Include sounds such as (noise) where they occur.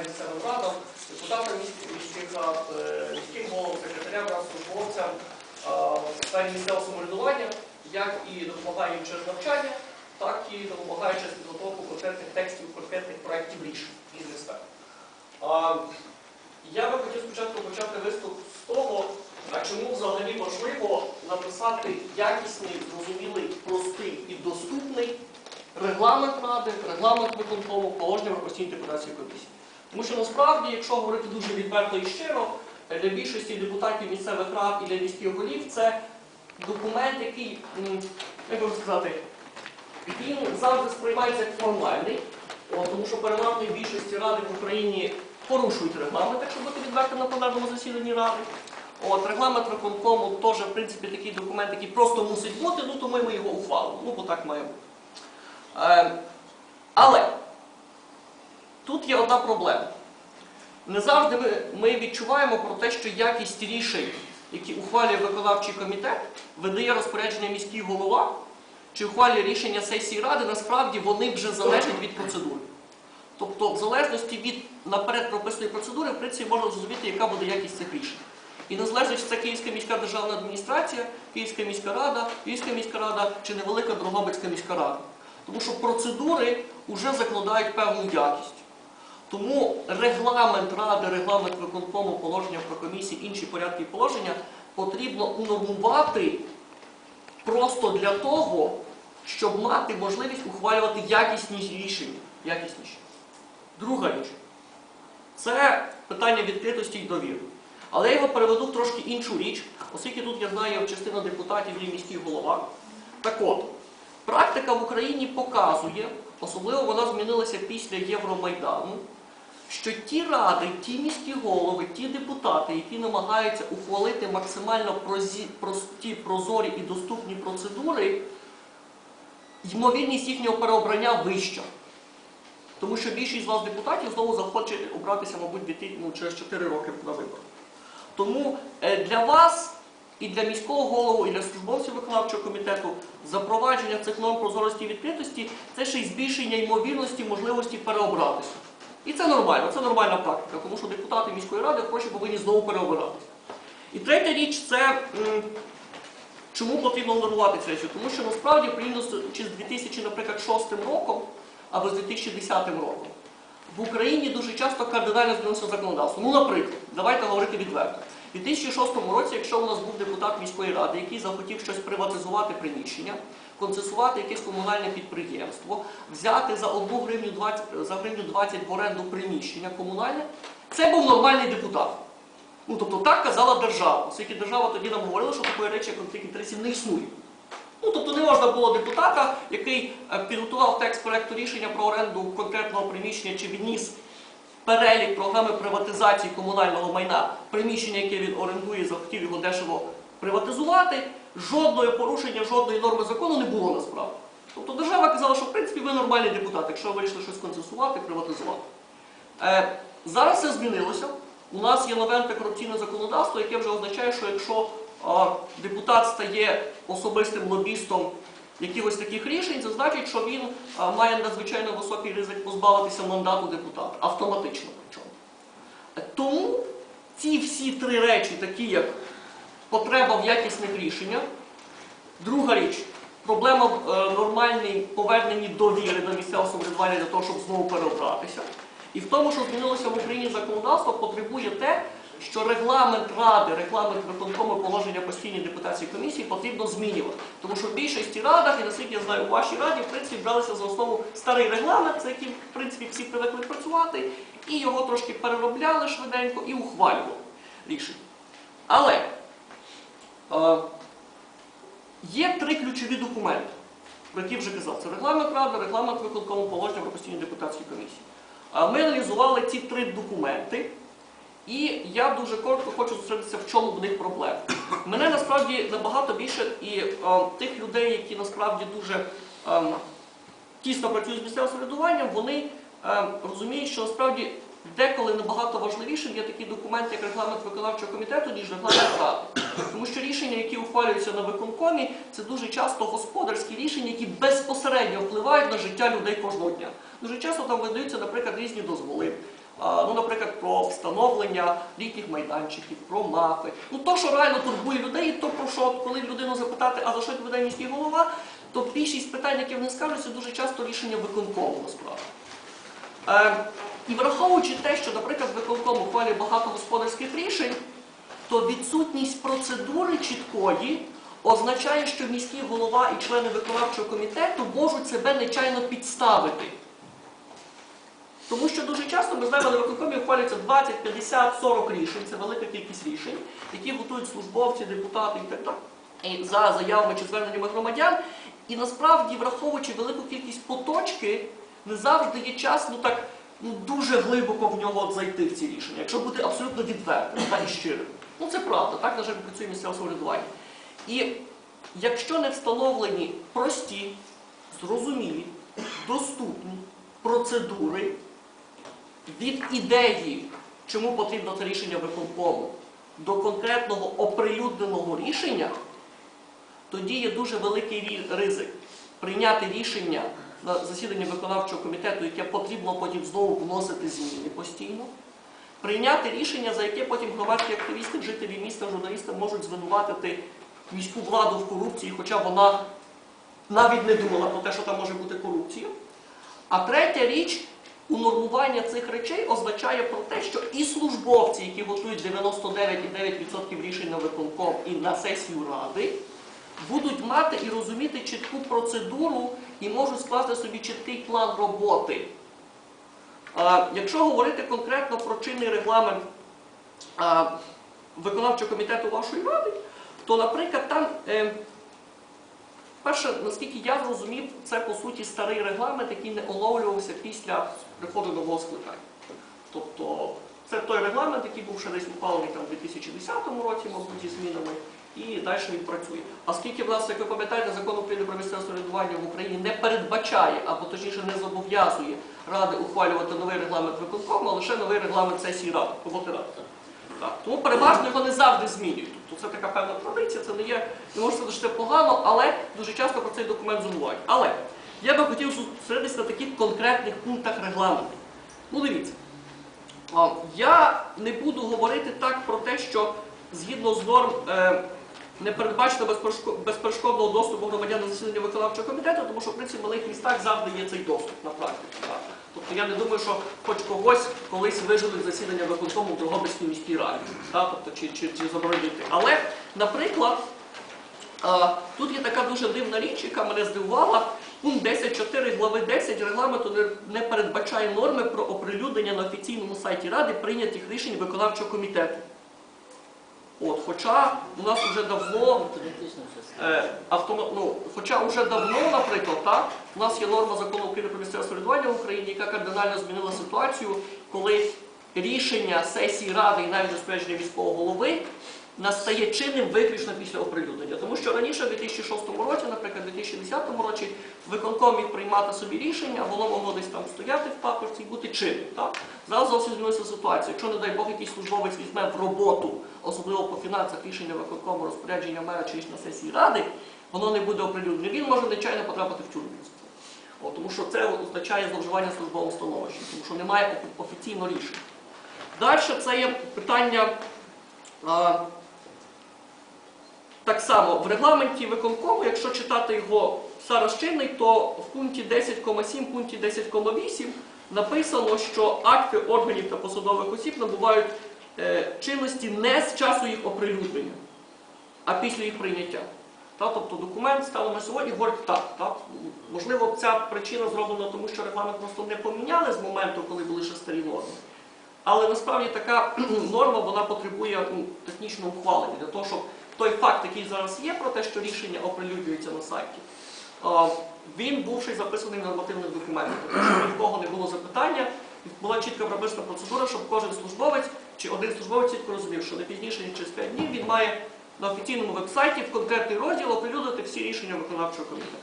допомагає місцевим радам, депутатам міських, рад, е, міським головам, секретарям рад, службовцям е, в сфері місцевого самоврядування, як і допомагає їм через навчання, так і допомагає через підготовку конкретних текстів, конкретних проєктів рішень різних сфер. А, Я би хотів спочатку почати виступ з того, а чому взагалі важливо написати якісний, зрозумілий, простий і доступний регламент ради, регламент виконкому, положення про постійні депутації комісії. Тому що насправді, якщо говорити дуже відверто і щиро, для більшості депутатів місцевих рад і для міських голів це документ, який, як можна сказати, він завжди сприймається як формальний, тому що переважної більшості ради в Україні порушують регламент, якщо бути відвертим на пленарному засіданні ради. От, регламент виконкому теж, в принципі, такий документ, який просто мусить бути, ну тому ми його ухвалимо. Ну, бо так має бути. Е, але тут є одна проблема. Не завжди ми, ми відчуваємо про те, що якість рішень, які ухвалює виконавчий комітет, видає розпорядження міський голова, чи ухвалює рішення сесії ради, насправді вони вже залежать від процедури. Тобто, в залежності від наперед прописаної процедури, в принципі, можна зрозуміти, яка буде якість цих рішень. І незалежно, чи це Київська міська державна адміністрація, Київська міська рада, Київська міська рада чи невелика Дрогобицька міська рада. Тому що процедури вже закладають певну якість. Тому регламент ради, регламент виконкому, положення про комісії, інші порядки положення потрібно унормувати просто для того, щоб мати можливість ухвалювати якісні рішення. Якісніші. Друга річ це питання відкритості і довіри. Але я його переведу в трошки іншу річ, оскільки тут я знаю частина депутатів і міський голова. Так от, практика в Україні показує, особливо вона змінилася після Євромайдану, що ті ради, ті міські голови, ті депутати, які намагаються ухвалити максимально прозі- прості, прозорі і доступні процедури, ймовірність їхнього переобрання вища. Тому що більшість з вас депутатів знову захоче обратися, мабуть, ну, через 4 роки на вибори. Тому е, для вас і для міського голову, і для службовців виконавчого комітету запровадження цих норм прозорості і відкритості це ще й збільшення ймовірності можливості переобратися. І це нормально, це нормальна практика, тому що депутати міської ради хоче повинні знову переобиратися. І третя річ це чому потрібно нормувати цю речі? Тому що насправді порівняно з 2006 роком або з 2010 роком в Україні дуже часто кардинально змінилося законодавство. Ну, наприклад, давайте говорити відверто. У 2006 році, якщо у нас був депутат міської ради, який захотів щось приватизувати приміщення, концесувати якесь комунальне підприємство, взяти за 1 гривню 20, за гривню 20 в оренду приміщення комунальне, це був нормальний депутат. Ну, тобто так казала держава, оскільки держава тоді нам говорила, що такої речі, як конфлікт інтересів не існує. Ну, тобто не можна було депутата, який е, підготував текст проекту рішення про оренду конкретного приміщення чи відніс перелік програми приватизації комунального майна, приміщення, яке він орендує, захотів його дешево приватизувати, жодного порушення, жодної норми закону не було насправді. Тобто держава казала, що в принципі ви нормальний депутат, якщо ви вирішили щось концесувати, приватизувати. Е, зараз це змінилося. У нас є нове антикорупційне законодавство, яке вже означає, що якщо а, депутат стає особистим лобістом якихось таких рішень, це значить, що він має надзвичайно високий ризик позбавитися мандату депутата. Автоматично причому. Тому ці всі три речі, такі як потреба в якісних рішеннях, друга річ, проблема в е, нормальній поверненні довіри до місцевого самоврядування для того, щоб знову переобратися. І в тому, що змінилося в Україні законодавство, потребує те, що регламент ради, регламент виконкому положення постійної депутації комісії потрібно змінювати. Тому що в більшості радах, і наскільки я знаю, у вашій раді, в принципі, бралися за основу старий регламент, за яким, в принципі, всі привикли працювати, і його трошки переробляли швиденько і ухвалювали рішення. Але е, є три ключові документи, про які вже казав. Це регламент ради, регламент виконкому положення про постійні депутатські комісії. Ми аналізували ці три документи, і я дуже коротко хочу зосередитися, в чому в них проблема. Мене насправді набагато більше і е, тих людей, які насправді дуже е, тісно працюють з місцевим самоврядуванням, вони е, розуміють, що насправді деколи набагато важливішим є такий документ, як регламент виконавчого комітету, ніж регламент ради. Тому що рішення, які ухвалюються на виконкомі, це дуже часто господарські рішення, які безпосередньо впливають на життя людей кожного дня. Дуже часто там видаються, наприклад, різні дозволи. Ну, наприклад, про встановлення літніх майданчиків, про мапи. Ну то, що реально турбує людей, то про що, коли людину запитати, а за що відповідає міський голова, то більшість питань, які вони скажуть, це дуже часто рішення виконкому насправді. Е, і враховуючи те, що, наприклад, виконком ухвалює багато господарських рішень, то відсутність процедури чіткої означає, що міський голова і члени виконавчого комітету можуть себе нечайно підставити. Тому що дуже часто ми знаємо, на виконкомі ухвалюється 20, 50, 40 рішень, це велика кількість рішень, які готують службовці, депутати і так далі. За заявами чи зверненнями громадян. І насправді, враховуючи велику кількість поточки, не завжди є час ну так ну, дуже глибоко в нього зайти в ці рішення, якщо бути абсолютно відвертим та, і щирим. Ну це правда, так, на жаль, працює місцеве самоврядування. І якщо не встановлені прості, зрозумілі, доступні процедури від ідеї, чому потрібно це рішення виконкому, до конкретного оприлюдненого рішення, тоді є дуже великий ризик прийняти рішення на засіданні виконавчого комітету, яке потрібно потім знову вносити зміни постійно. Прийняти рішення, за яке потім громадські активісти, жителі міста, журналісти можуть звинуватити міську владу в корупції, хоча вона навіть не думала про те, що там може бути корупція. А третя річ, унормування цих речей означає про те, що і службовці, які готують 99,9% рішень на виконком і на сесію ради, будуть мати і розуміти чітку процедуру і можуть скласти собі чіткий план роботи. Якщо говорити конкретно про чинний регламент виконавчого комітету вашої ради, то, наприклад, там, е, перше, наскільки я зрозумів, це по суті старий регламент, який не оновлювався після приходу нового скликання. Тобто це той регламент, який був ще десь ухвалений там, у 2010 році, мабуть, зі змінами, і далі він працює. Оскільки, власне, як ви пам'ятаєте, закон України про місцеве самоврядування в Україні не передбачає, або точніше не зобов'язує Ради ухвалювати новий регламент виконкому, а лише новий регламент сесії Ради, роботи Ради. Так. Тому переважно його не завжди змінюють. Тобто це така певна традиція, це не є, не можна сказати, що погано, але дуже часто про цей документ забувають. Але я би хотів зосередитися на таких конкретних пунктах регламенту. Ну дивіться, я не буду говорити так про те, що згідно з норм е, не передбачено безперешкодного доступу громадян на засідання виконавчого комітету, тому що в принципі в малих містах завжди є цей доступ на практиці. Тобто я не думаю, що хоч когось колись вижили засідання виконкому в Дрогобицькій міській раді, тобто, чи, чи, чи заборонити. Але, наприклад, Тут є така дуже дивна річ, яка мене здивувала. Пункт 10.4 глави 10 регламенту не передбачає норми про оприлюднення на офіційному сайті Ради прийнятих рішень виконавчого комітету. От, хоча у нас вже давно Е, автома... ну, хоча вже давно, наприклад, так, у нас є норма закону України про місцеве самоврядування в Україні, яка кардинально змінила ситуацію, коли рішення сесії ради і навіть розпорядження міського голови настає чинним виключно після оприлюднення. Тому що раніше, в 2006 році, наприклад, в 2010 році, виконком міг приймати собі рішення, воно могло десь там стояти в папорці і бути чинним. Так? Зараз зовсім змінилася ситуація. Якщо, не дай Бог, якийсь службовець візьме в роботу, особливо по фінансах рішення виконкому, розпорядження мера чи на сесії ради, воно не буде оприлюднено. Він може нечайно потрапити в тюрму. О, тому що це означає зловживання службовим становищем, тому що немає офіційного рішення. Далі це є питання. Так само в регламенті виконкому, якщо читати його зараз чинний, то в пункті 10,7, пункті 10,8 написано, що акти органів та посадових осіб набувають е, чинності не з часу їх оприлюднення, а після їх прийняття. Та, тобто документ станом на сьогодні говорить так, так. Можливо, ця причина зроблена тому, що регламент просто не поміняли з моменту, коли були ще старі норми. Але насправді така (clears throat) норма вона потребує ну, технічного ухвалення для того, щоб той факт, який зараз є про те, що рішення оприлюднюється на сайті, він був ще й записаний в нормативних документах. тому що ні в кого не було запитання, була чітко прописана процедура, щоб кожен службовець чи один службовець чітко розумів, що не пізніше ніж через 5 днів він має на офіційному веб-сайті в конкретний розділ оприлюднити всі рішення виконавчого комітету.